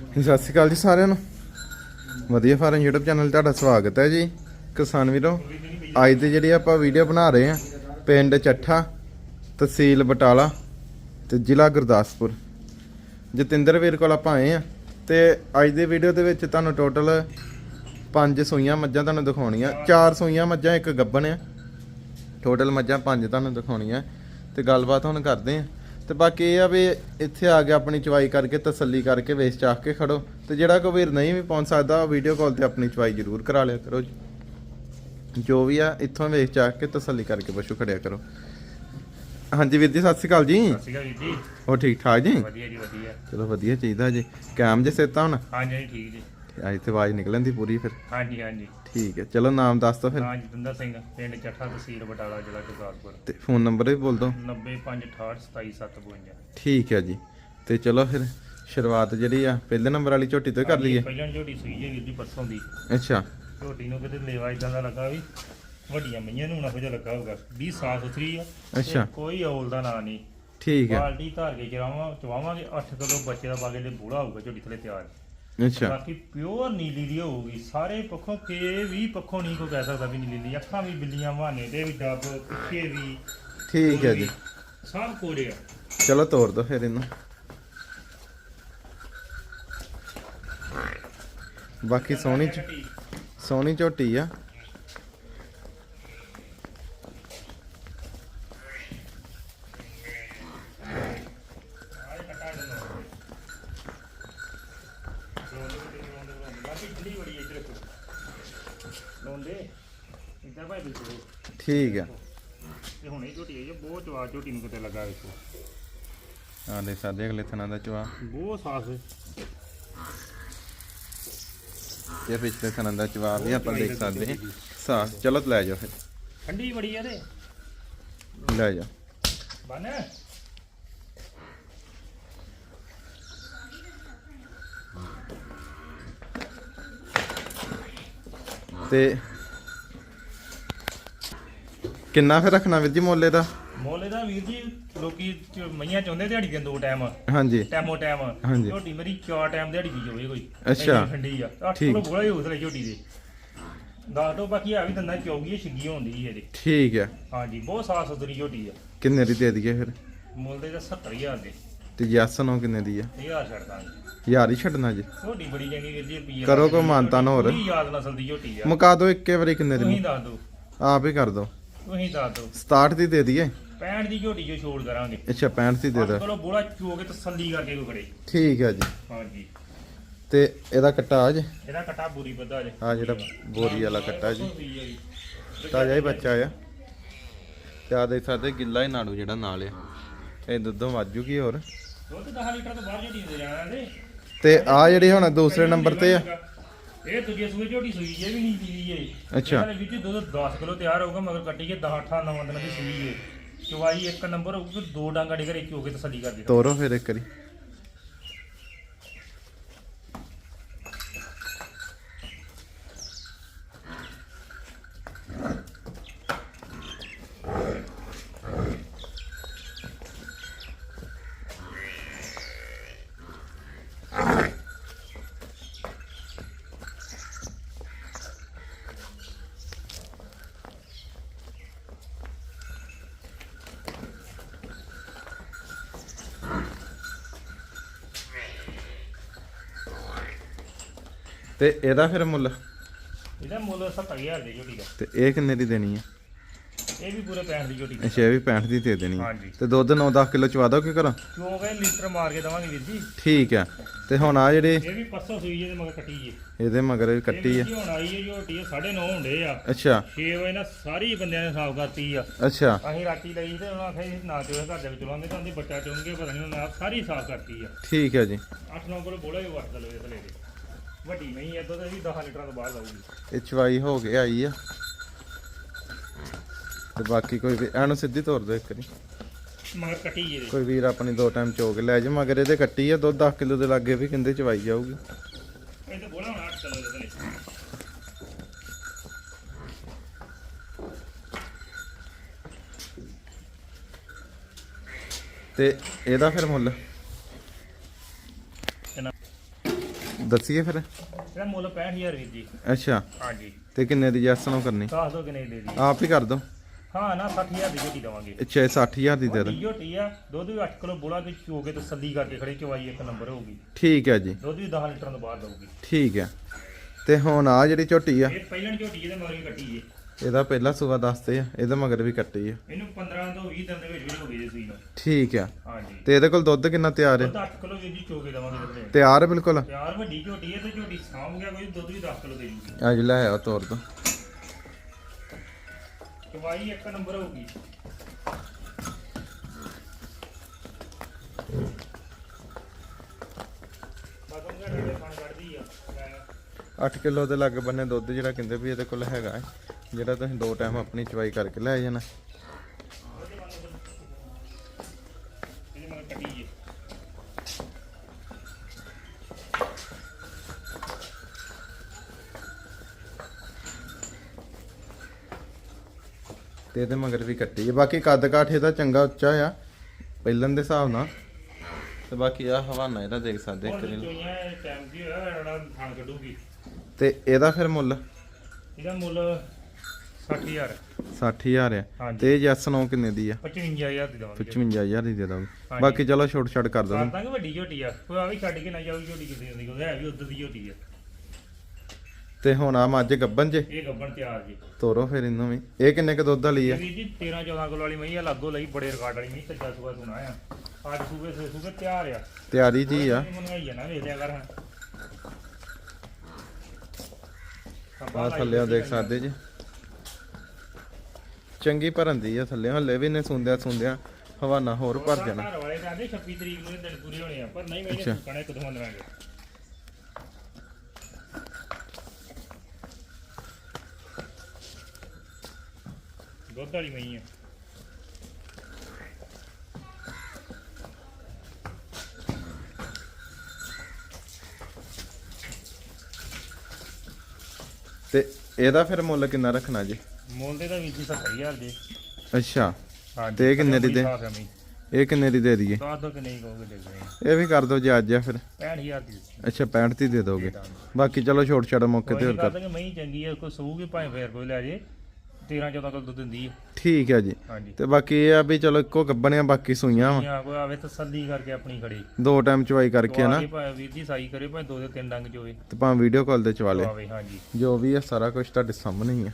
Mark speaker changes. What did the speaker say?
Speaker 1: ਸਤਿ ਸ਼੍ਰੀ ਅਕਾਲ ਜੀ ਸਾਰਿਆਂ ਨੂੰ। ਵਧੀਆ ਫਾਰਮ YouTube ਚੈਨਲ ਤੁਹਾਡਾ ਸਵਾਗਤ ਹੈ ਜੀ। ਕਿਸਾਨ ਵੀਰੋ, ਅੱਜ ਦੀ ਜਿਹੜੀ ਆਪਾਂ ਵੀਡੀਓ ਬਣਾ ਰਹੇ ਹਾਂ, ਪਿੰਡ ਚੱਠਾ, ਤਹਿਸੀਲ ਬਟਾਲਾ ਤੇ ਜ਼ਿਲ੍ਹਾ ਗੁਰਦਾਸਪੁਰ। ਜਤਿੰਦਰ ਵੀਰ ਕੋਲ ਆਪਾਂ ਆਏ ਆ ਤੇ ਅੱਜ ਦੀ ਵੀਡੀਓ ਦੇ ਵਿੱਚ ਤੁਹਾਨੂੰ ਟੋਟਲ ਪੰਜ ਸੂਈਆਂ ਮੱਝਾਂ ਤੁਹਾਨੂੰ ਦਿਖਾਉਣੀਆਂ। ਚਾਰ ਸੂਈਆਂ ਮੱਝਾਂ, ਇੱਕ ਗੱਬਣ ਆ। ਟੋਟਲ ਮੱਝਾਂ ਪੰਜ ਤੁਹਾਨੂੰ ਦਿਖਾਉਣੀਆਂ। ਤੇ ਗੱਲਬਾਤ ਹੁਣ ਕਰਦੇ ਆ ਤੇ ਬਾਕੀ ਇਹ ਆ ਵੀ ਇੱਥੇ ਆ ਕੇ ਆਪਣੀ ਚਵਾਈ ਕਰਕੇ ਤਸੱਲੀ ਕਰਕੇ ਵੇਚ ਚਾਹ ਕੇ ਖੜੋ। ਤੇ ਜਿਹੜਾ ਕੋਈ ਵੀਰ ਨਹੀਂ ਵੀ ਪਹੁੰਚ ਸਕਦਾ ਵੀਡੀਓ ਕਾਲ ਤੇ ਆਪਣੀ ਚਵਾਈ ਜ਼ਰੂਰ ਕਰਾ ਲਿਆ ਕਰੋ ਜੀ। ਜੋ ਵੀ ਆ ਇੱਥੋਂ ਵੇਚ ਚਾਹ ਕੇ ਤਸੱਲੀ ਕਰਕੇ ਪਸ਼ੂ ਖੜਿਆ ਕਰੋ। ਹਾਂਜੀ ਵੀਰ ਜੀ ਸਤਿ ਸ਼੍ਰੀ ਅਕਾਲ ਜੀ।
Speaker 2: ਸਤਿ ਸ਼੍ਰੀ ਅਕਾਲ ਵੀਰ ਜੀ।
Speaker 1: ਹੋ ਠੀਕ ਠਾਕ ਜੀ?
Speaker 2: ਵਧੀਆ ਜੀ ਵਧੀਆ।
Speaker 1: ਚਲੋ ਵਧੀਆ ਚਾਹੀਦਾ ਜੀ। ਕੈਮ ਜੇ ਸੇਤਾ ਹੁਣ?
Speaker 2: ਹਾਂਜੀ ਠੀਕ ਜੀ।
Speaker 1: ਅੱਜ ਤੇ ਆਵਾਜ਼ ਨਿਕਲਣ ਦੀ ਪੂਰੀ ਫਿਰ।
Speaker 2: ਹਾਂਜੀ ਹਾਂਜੀ।
Speaker 1: ਠੀਕ ਹੈ ਚਲੋ ਨਾਮ ਦੱਸ ਦੋ ਫਿਰ।
Speaker 2: ਹਾਂ ਜਤਿੰਦਰ ਸਿੰਘ ਪਿੰਡ ਚੱਠਾ ਤਹਿਸੀਲ ਬਟਾਲਾ ਜ਼ਿਲ੍ਹਾ ਗੁਰਦਾਸਪੁਰ।
Speaker 1: ਤੇ ਫੋਨ ਨੰਬਰ ਵੀ ਬੋਲ ਦੋ
Speaker 2: 9568277752
Speaker 1: ਠੀਕ ਹੈ ਜੀ ਤੇ ਚਲੋ ਫਿਰ ਸ਼ੁਰੂਆਤ ਜਿਹੜੀ ਆ ਪਹਿਲੇ ਨੰਬਰ ਵਾਲੀ ਝੋਟੀ ਤੋਂ ਹੀ ਕਰ ਲਈਏ।
Speaker 2: ਪਹਿਲਾਂ ਝੋਟੀ ਸੂਈ ਹੈ ਵੀਰ ਜੀ ਪਰਸੋਂ ਦੀ।
Speaker 1: ਅੱਛਾ।
Speaker 2: ਝੋਟੀ ਨੂੰ ਕਿਤੇ ਲੇਵਾ ਇਦਾਂ ਦਾ ਲੱਗਾ ਵੀ ਵੱਡੀਆਂ ਮਈਆਂ ਨੂੰ ਨਾ ਹੋ ਜਾ ਲੱਗਾ ਹੋਊਗਾ। 20 ਸਾਲ ਸੁਥਰੀ ਆ
Speaker 1: ਅੱਛਾ।
Speaker 2: ਕੋਈ ਔਲ ਦਾ ਨਾਂ ਨਹੀਂ।
Speaker 1: ਠੀਕ ਹੈ।
Speaker 2: ਬਾਲਟੀ ਧਾਰ ਕੇ ਚਰਾਵਾਂ ਚਵਾਵਾਂਗੇ 8 ਕਿਲੋ ਬੱਚੇ ਦਾ ਬਾਗੇ ਦੇ ਬੂੜਾ ਹੋਊਗਾ ਝੋਟੀ ਥਲੇ ਤਿਆਰ।
Speaker 1: ਅੱਛਾ।
Speaker 2: ਬਾਕੀ ਪਿਓਰ ਨੀਲੀ ਦੀ ਹੋਊਗੀ। ਸਾਰੇ ਪੱਖੋਂ ਕੇ ਵੀ ਪੱਖੋਂ ਨਹੀਂ ਕੋਈ ਕਹਿ ਸਕਦਾ ਵੀ ਨੀਲੀ ਦੀ ਅੱਖਾਂ ਵੀ ਬਿੱਲੀਆਂ ਵਾਹਨੇ ਦੇ ਵੀ ਡੱਬ ਪਿੱਛੇ ਵੀ।
Speaker 1: ਠੀਕ ਹੈ ਜੀ।
Speaker 2: ਸਭ ਕੋਰੇ ਆ।
Speaker 1: ਚਲੋ ਤੋੜ ਦੋ ਫਿਰ ਇਹਨੂੰ। ਬਾਕੀ ਸੋਹਣੀ ਝ- ਸੋਹਣੀ ਝੋਟੀ ਆ।
Speaker 2: ਇੱਧਰ ਭਾਈ ਬਿਲਕੁਲ।
Speaker 1: ਠੀਕ ਆ।
Speaker 2: ਤੇ ਹੁਣੇ ਝੋਟੀ ਆਈ ਬਹੁਤ ਚਵਾ ਝੋਟੀ ਨੂੰ ਕਿਤੇ ਲੱਗਾ ਵੇਖੋ।
Speaker 1: ਆ ਦੇ ਸਾਡੇ ਅਗਲੇ ਥਣਾ ਦਾ ਚਵਾ।
Speaker 2: ਬਹੁਤ ਸਾਫ਼ ਹੈ।
Speaker 1: ਤੇ ਪਿਛਲੇ ਥਣਾ ਦਾ ਚਵਾ ਵੀ ਆਪਾਂ ਦੇਖ ਸਕਦੇ ਹਾਂ ਚਲੋ ਲੈ ਜਾਓ ਫਿਰ।
Speaker 2: ਠੰਡੀ ਬੜੀ ਹੈ ਤੇ
Speaker 1: ਲੈ ਜਾਓ।
Speaker 2: ਬਨ।
Speaker 1: ਤੇ ਕਿੰਨਾ ਫਿਰ ਰੱਖਣਾ ਵੀਰ ਜੀ ਮੁੱਲੇ ਦਾ?
Speaker 2: ਮੋਲੇ ਦਾ ਵੀਰ ਜੀ ਲੋਕੀ ਚ- ਮਈਆਂ ਚਾਹੁੰਦੇ ਦਿਹਾੜੀ ਦੇ ਦੋ ਟਾਈਮ
Speaker 1: ਹਾਂਜੀ।
Speaker 2: ਟੈਮੋ ਟਾਈਮ
Speaker 1: ਹਾਂਜੀ।
Speaker 2: ਝੋਟੀ ਮੇਰੀ ਚਾਰ ਟਾਈਮ ਦਿਹਾੜੀ ਦੀ ਹੋਵੇ ਕੋਈ।
Speaker 1: ਅੱਛਾ।
Speaker 2: ਇੰਨੀ ਠੰਡੀ ਆ। 8
Speaker 1: ਠੀਕ।
Speaker 2: ਕਿਲੋ ਬੋਲਾ ਹੀ ਉਸਲੇ ਝੋਟੀ ਦੇ। ਦੱਸ ਦੋ ਬਾਕੀ ਆ ਵੀ ਦੰਦਾਂ ਚੌਗੀ ਛਿੱਗੀ ਹੁੰਦੀ ਹੈ ਇਹਦੀ।
Speaker 1: ਠੀਕ ਆ।
Speaker 2: ਹਾਂਜੀ ਬਹੁਤ ਸਾਫ਼ ਸੁਥਰੀ ਝੋਟੀ ਆ।
Speaker 1: ਕਿੰਨੇ ਦੀ ਦੇ ਦਈਏ ਫਿਰ?
Speaker 2: ਮੁੱਲ ਦੇ ਤਾਂ 70000 ਦੇ।
Speaker 1: ਤੇ ਉਹ ਕਿੰਨੇ ਦੀ ਆ?
Speaker 2: 1000 ਛੱਡ ਦਾਂਗੇ।
Speaker 1: ਯਾਰ ਹੀ ਛੱਡਣਾ ਜੀ।
Speaker 2: ਝੋਟੀ ਬੜੀ ਚੰਗੀ ਵੀਰ ਜੀ ਰੁਪਈਏ
Speaker 1: ਕਰੋ ਕੋਈ ਮਾਨਤਾਨ ਹੋਰ।
Speaker 2: ਯਾਦ ਨਸਲ ਦੀ ਝੋਟੀ ਆ।
Speaker 1: ਮੁਕਾ ਦੋ ਇੱਕੇ ਵਾਰੀ ਕਿੰਨੇ
Speaker 2: ਤੁਸੀਂ
Speaker 1: ਦੀ
Speaker 2: ਦੱਸ ਦੋ।
Speaker 1: ਆਪ ਹੀ ਕਰ ਦੋ।
Speaker 2: ਤੁਸੀਂ ਦੱਸ ਦੋ
Speaker 1: 67 ਦੀ ਦੇ ਦਈਏ।
Speaker 2: 65 ਦੀ ਝੋਟੀ ਜੋ ਛੋੜ ਕਰਾਂਗੇ।
Speaker 1: ਅੱਛਾ 65 ਦੀ ਦੇ ਦੋ
Speaker 2: ਚਲੋ ਬੋਲਾ ਚੋ ਕੇ ਤਸੱਲੀ ਕਰਕੇ ਕੋਈ ਖੜੇ
Speaker 1: ਠੀਕ ਆ ਜੀ।
Speaker 2: ਹਾਂਜੀ।
Speaker 1: ਤੇ ਇਹਦਾ ਕੱਟਾ ਆ ਜੇ।
Speaker 2: ਇਹਦਾ ਕਟਾ ਬੁਰੀ ਬੱਦਾ ਜੇ।
Speaker 1: ਆ ਜਿਹੜਾ ਬੋਰੀ ਵਾਲਾ ਕੱਟਾ ਜੀ। ਤਾਜ਼ਾ ਹੀ ਬੱਚਾ ਆ। ਤੇ ਆ ਦੇਖ ਸਕਦੇ ਗਿੱਲਾ ਹੀ ਨਾੜੂ ਜਿਹੜਾ ਨਾਲ ਆ। ਇਹ ਦੁੱਧੋਂ ਵਾਜੂਗੀ ਹੋਰ।
Speaker 2: ਦੁੱਧ 10 ਲੀਟਰ ਤੋਂ ਬਾਹਰ ਝੋਟੀ ਦੇ ਜਾਣਾ
Speaker 1: ਤੇ ਆ ਜਿਹੜੀ ਹੁਣ ਦੂਸਰੇ ਨੰਬਰ ਤੇ ਆ।
Speaker 2: ਇਹ ਦੂਜੀ ਸੂਈ ਝੋਟੀ ਸੂਈ ਇਹ ਵੀ ਨਹੀਂ ਪੀਦੀ ਏ
Speaker 1: ਅੱਛਾ।
Speaker 2: ਇਹਦੇ ਵਿੱਚ ਦੁੱਧ 10 ਕਿਲੋ ਤਿਆਰ ਹੋਊਗਾ ਮਗਰ ਕੱਟੀ ਕੇ 10 18 9 ਦਿਨਾਂ ਦੀ ਸੂਈ ਏ ਚਵਾਈ ਇੱਕ ਨੰਬਰ ਹੋਊਗੀ ਦੋ ਡਾਂਗਾ ਡੇ ਘਰੇ ਚੋ ਕੇ ਤਸੱਲੀ ਕਰ ਦੇ
Speaker 1: ਤੋਰੋ ਫਿਰ ਇੱਕ ਵਾਰੀ। ਤੇ ਇਹਦਾ ਫਿਰ ਮੁੱਲ?
Speaker 2: ਇਹਦਾ ਮੁੱਲ 70000 ਦੀ ਝੋਟੀ ਦਾ।
Speaker 1: ਤੇ ਇਹ ਕਿੰਨੇ ਦੀ ਦੇਣੀ ਆ?
Speaker 2: ਇਹ ਵੀ ਪੂਰੇ 65 ਦੀ ਝੋਟੀ ਦਾ।
Speaker 1: ਅੱਛਾ ਇਹ ਵੀ 65 ਦੀ ਦੇ ਦੇਣੀ ਆ।
Speaker 2: ਹਾਂਜੀ।
Speaker 1: ਤੇ ਦੁੱਧ 9-10 ਕਿਲੋ ਚਵਾ ਦੋ ਕਿ ਕਰਾਂ
Speaker 2: ਕਿਉਂ ਗਏ ਲੀਟਰ ਮਾਰ ਕੇ ਦਵਾਂਗੇ ਵੀਰ ਜੀ।
Speaker 1: ਠੀਕ ਆ। ਤੇ ਹੁਣ ਆ ਜਿਹੜੇ
Speaker 2: ਇਹ ਵੀ ਪਰਸੋਂ ਸੂਈ ਜੇ ਮਗਰ ਕੱਟੀ ਜੇ
Speaker 1: ਇਹਦੇ ਮਗਰ ਵੀ ਕੱਟੀ ਆ।
Speaker 2: ਹੁਣ ਆਈ ਹੈ ਝੋਟੀ 9:30 ਹੁੰਦੇ ਆ।
Speaker 1: ਅੱਛਾ।
Speaker 2: 6 ਵਜੇ ਨਾਲ ਸਾਰੀ ਬੰਦਿਆਂ ਨੇ ਸਾਫ਼ ਕਰਤੀ ਆ।
Speaker 1: ਅੱਛਾ।
Speaker 2: ਅਸੀਂ ਰਾਤੀ ਲਈ ਤੇ ਉਹਨਾਂ ਆਖਿਆ ਸੀ ਨਾ ਚੋਏ ਘਰ ਦੇ ਵਿੱਚ ਚਲਾਉਂਦੇ ਤਾਂ ਉਹਦੀ ਬੱਚਾ ਚੁੰਗੇ ਪਤਾ ਨਹੀਂ ਉਹਨਾਂ ਸਾਰੀ ਸਾਫ਼ ਕਰਤੀ ਆ।
Speaker 1: ਠੀਕ ਹੈ ਜੀ।
Speaker 2: 8-9 ਕਿਲੋ ਬੋਲਾ ਵਰਤ ਲਵੇ ਥਲੇ ਦੇ। ਵੱਡੀ ਨਹੀਂ ਐ ਦੁੱਧ ਵੀ 10 ਲੀਟਰਾਂ ਤੋਂ ਬਾਹਰ ਲਾਊਗੀ।
Speaker 1: ਇਹ ਚਵਾਈ ਹੋ ਕੇ ਆਈ ਆ। ਤੇ ਬਾਕੀ ਕੋਈ ਵੀ ਇਹਨੂੰ ਸਿੱਧੀ ਤੋਰ ਦੋ ਇੱਕ ਵਾਰੀ।
Speaker 2: ਮਗਰ ਕੱਟੀ ਜੇ
Speaker 1: ਕੋਈ ਵੀਰ ਆਪਣੀ ਦੋ ਟਾਈਮ ਚੋਕ ਲੈ ਜਾ ਮਗਰ ਇਹਦੇ ਕੱਟੀ ਆ ਦੁੱਧ 10 ਕਿਲੋ ਦੇ ਲਾਗੇ ਵੀ ਕਹਿੰਦੇ ਚਵਾਈ ਜਾਊਗੀ।
Speaker 2: ਇਹ ਤੇ ਬੋਲਾ ਹੁਣ 8 ਕਿਲੋ ਦੇ ਥਲੇ
Speaker 1: ਤੇ ਇਹਦਾ ਫਿਰ ਮੁੱਲ
Speaker 2: ਕਿੰਨਾ
Speaker 1: ਦੱਸੀਏ ਫਿਰ?
Speaker 2: ਇਹਦਾ ਮੁੱਲ 65000 ਵੀਰ ਜੀ।
Speaker 1: ਅੱਛਾ।
Speaker 2: ਹਾਂਜੀ।
Speaker 1: ਤੇ ਕਿੰਨੇ ਦੀ ਜੈਸ ਨੂੰ ਕਰਨੀ?
Speaker 2: ਦੱਸ ਦੋ ਕਿੰਨੇ ਦੀ ਦੇ ਦੀ।
Speaker 1: ਆਪ ਹੀ ਕਰ ਦੋ।
Speaker 2: ਹਾਂ ਨਾ 60000 ਦੀ ਝੋਟੀ ਦਵਾਂਗੇ।
Speaker 1: ਅੱਛਾ ਇਹ 60000 ਦੀ ਦੇ ਦੋ।
Speaker 2: ਝੋਟੀ ਆ ਦੁੱਧ ਵੀ 8 ਕਿਲੋ ਬੋਲਾ ਕੇ ਚੋ ਕੇ ਤਸੱਲੀ ਕਰਕੇ ਖੜੇ ਚਵਾਈ ਇੱਕ ਨੰਬਰ ਹੋਊਗੀ।
Speaker 1: ਠੀਕ ਹੈ ਜੀ।
Speaker 2: ਦੁੱਧ ਵੀ 10 ਲੀਟਰ ਤੋਂ ਬਾਅਦ ਦਊਗੀ।
Speaker 1: ਠੀਕ ਹੈ। ਤੇ ਹੁਣ ਆ ਜਿਹੜੀ ਝੋਟੀ ਆ।
Speaker 2: ਇਹ ਪਹਿਲਣ ਝੋਟੀ ਇਹਦੇ ਮਗਰ ਵੀ ਕੱਟੀ ਏ।
Speaker 1: ਇਹਦਾ ਪਹਿਲਾ ਸੂਆ ਦੱਸਦੇ ਆ ਇਹਦੇ ਮਗਰ ਵੀ ਕੱਟੀ ਆ।
Speaker 2: ਇਹਨੂੰ 15 ਤੋਂ 20 ਦਿਨ ਦੇ ਵਿੱਚ ਵੀ ਹੋ ਗਏ ਜੀ ਸੂਈ ਨੂੰ
Speaker 1: ਠੀਕ ਆ।
Speaker 2: ਹਾਂਜੀ।
Speaker 1: ਤੇ ਇਹਦੇ ਕੋਲ ਦੁੱਧ ਕਿੰਨਾ ਤਿਆਰ ਹੈ?
Speaker 2: ਦੁੱਧ 8 ਕਿਲੋ ਜੀ ਚੋ ਕੇ ਦਵਾਂਗੇ
Speaker 1: ਤਿਆਰ ਹੈ ਬਿਲਕੁਲ?
Speaker 2: ਪਿਆਰ ਵੱਡੀ ਝੋਟੀ ਹੈ ਤੇ ਝੋਟੀ ਸਾਂਭ ਗਿਆ ਕੋਈ ਦੁੱਧ ਵੀ 10 ਕਿਲੋ ਦੇ ਜੂਗੀ।
Speaker 1: ਅੱਜ ਲੈ ਆ ਤੋਰ ਦੋ।
Speaker 2: ਚਵਾਈ ਇੱਕ ਨੰਬਰ ਹੋਊਗੀ ਬਾਦੋਂ ਦਾ ਡੇਢ ਖਾਣ ਕੱਢਦੀ ਆ ਲੈ
Speaker 1: 8 ਕਿਲੋ ਦੇ ਲੱਗ ਬੰਨੇ ਦੁੱਧ ਜਿਹੜਾ ਕਹਿੰਦੇ ਵੀ ਇਹਦੇ ਕੋਲ ਹੈਗਾ ਹੈ। ਜਿਹੜਾ ਤੁਸੀਂ ਦੋ ਟਾਈਮ ਆਪਣੀ ਚਵਾਈ ਕਰਕੇ ਲੈ ਜਾਣਾ। ਤੇ ਇਹਦੇ ਮਗਰ ਵੀ ਕੱਟੀ ਹੈ। ਬਾਕੀ ਕੱਦ ਕਾਠ ਇਹਦਾ ਚੰਗਾ ਉੱਚਾ ਆ ਪਹਿਲਣ ਦੇ ਹਿਸਾਬ ਨਾਲ। ਤੇ ਬਾਕੀ ਆ ਹਵਾਨਾ ਇਹਦਾ ਦੇਖ ਸਕਦੇ
Speaker 2: ਕੱਢੂਗੀ।
Speaker 1: ਤੇ ਇਹਦਾ ਫਿਰ ਮੁੱਲ?
Speaker 2: ਇਹਦਾ ਮੁੱਲ 60000
Speaker 1: 60000 ਆ।
Speaker 2: ਹਾਂਜੀ।
Speaker 1: ਤੇ ਜੈਸ ਨੌ ਕਿੰਨੇ ਦੀ ਆ?
Speaker 2: 55000 ਦੀ ਦਵਾਂਗੇ।
Speaker 1: 55000 ਦੀ ਦੇ ਦਾਂਗੇ।
Speaker 2: ਹਾਂਜੀ।
Speaker 1: ਬਾਕੀ ਚਲੋ ਛੋਟ ਛੱਡ ਕਰ
Speaker 2: ਕਰ
Speaker 1: ਦਾਂਗੇ
Speaker 2: ਦਾਂਗੇ ਵੱਡੀ ਝੋਟੀ ਆ। ਕੋਈ ਆ ਵੀ ਛੱਡ ਕੇ ਨਾ ਜਾਊ ਝੋਟੀ ਕਿਤੇ ਹੁੰਦੀ ਕੋਈ ਹੈ ਵੀ ਉਧਰ ਦੀ ਝੋਟੀ ਆ।
Speaker 1: ਤੇ ਹੁਣ ਆ ਮੱਝ ਗੱਬਨ ਜੇ?
Speaker 2: ਇਹ ਗੱਬਣ ਤਿਆਰ ਜੀ।
Speaker 1: ਤੋਰੋ ਫਿਰ ਇਹਨੂੰ ਵੀ। ਇਹ ਕਿੰਨੇ ਕ ਦੁੱਧ ਵਾਲੀ ਆ?
Speaker 2: ਵੀਰ ਜੀ 13 14 ਕਿਲੋ ਵਾਲੀ ਮਈ ਆ ਲਾਗੋ ਲਈ ਬੜੇ ਰਿਕਾਰਡ ਵਾਲੀ ਮਈ ਸੱਜਾ ਸੂਆ ਸੁਣਾ ਆ। ਅੱਜ ਸੂਬੇ ਸੇ ਸੂਬੇ ਤਿਆਰ ਆ।
Speaker 1: ਤਿਆਰੀ ਜੀ ਆ।
Speaker 2: ਮਨਵਾਈ ਆ ਨਾ ਵੇਖ ਲਿਆ ਕਰ। ਹਾਂ
Speaker 1: ਆ ਥੱਲੇ ਦੇਖ ਸਕਦੇ ਜੀ। ਚੰਗੀ ਭਰਨ ਦੀ ਆ ਥੱਲੇ। ਹੱਲੇ ਵੀ ਨੇ ਸੁੰਦਿਆ ਸੁੰਦਿਆ ਹਵਾਨਾ ਹੋਰ ਭਰ ਜਾਣਾ।
Speaker 2: ਘਰ ਵਾਲੇ ਕਹਿੰਦੇ 26 ਤਰੀਕ ਨੂੰ ਇਹ ਦਿਨ ਪੂਰੇ ਹੋਣੇ ਆ ਪਰ ਨਹੀਂ ਮੈਂ
Speaker 1: ਅੱਛਾ।
Speaker 2: ਸੁਕਣਾ ਇੱਕ ਦੋ ਮੰਦਰਾਂਗੇ ਦੁੱਧ ਵਾਲੀ ਮਈ ਆ।
Speaker 1: ਤੇ ਇਹਦਾ ਫਿਰ ਮੁੱਲ ਕਿੰਨਾ ਰੱਖਣਾ ਜੀ?
Speaker 2: ਮੁੱਲ ਦੇ ਦਾ ਵੀਰ ਜੀ 70000 ਦੇ।
Speaker 1: ਅੱਛਾ।
Speaker 2: ਹਾਂਜੀ
Speaker 1: ਤੇ ਇਹ ਕਿੰਨੇ ਦੀ
Speaker 2: ਹੈ।
Speaker 1: ਇਹ ਕਿੰਨੇ ਦੀ ਦੇ ਦਈਏ?
Speaker 2: ਦੱਸ ਦੋ ਕਿ ਨਹੀਂ ਕਹੋਗੇ ਦੇ ਦੇ
Speaker 1: ਇਹ ਵੀ ਕਰ ਦਿਓ ਜੀ ਅੱਜ ਆ ਫਿਰ।
Speaker 2: 65000 ਦੀ।
Speaker 1: ਅੱਛਾ 65 ਦੀ ਦੇ ਦੋਗੇ। ਬਾਕੀ ਚਲੋ ਛੋਟ ਛੜ ਮੌਕੇ ਤੇ ਹੋਰ ਕਰ।
Speaker 2: ਕਰਦਾ ਕਿ ਮਈ ਚੰਗੀ ਹੈ ਕੋਈ ਸੂਗੀ ਭਾਵੇਂ ਫੇਰ ਕੋਈ ਲੈ ਜੇ। 13 14 ਕਿਲੋ ਦੁੱਧ ਦਿੰਦੀ ਹੈ
Speaker 1: ਠੀਕ ਹੈ ਜੀ।
Speaker 2: ਹਾਂਜੀ।
Speaker 1: ਤੇ ਬਾਕੀ ਇਹ ਆ ਵੀ ਚਲੋ ਇੱਕੋ ਗੱਬਣਿਆ ਬਾਕੀ ਸੂਈਆਂ ਵਾ।
Speaker 2: ਕੋਈ ਆਵੇ ਤਸੱਲੀ ਕਰਕੇ ਆਪਣੀ ਖੜੀ।
Speaker 1: ਦੋ ਟਾਈਮ ਚਵਾਈ ਕਰਕੇ ਨਾ।
Speaker 2: ਆਵੇ ਭਾਵੇਂ ਵੀਰ ਜੀ ਸਾਈ ਕਰੇ ਭਾਵੇਂ ਦੋ ਦੇ ਤਿੰਨ ਡੰਗ ਚੋਵੇ।
Speaker 1: ਤੇ ਭਾਵੇਂ ਵੀਡੀਓ ਕਾਲ ਤੇ ਚਵਾ ਲਿਆ
Speaker 2: ਆਵੇ ਹਾਂਜੀ।
Speaker 1: ਜੋ ਵੀ ਹੈ ਸਾਰਾ ਕੁਝ ਤੁਹਾਡੇ ਸਾਹਮਣੇ ਹੀ ਆ।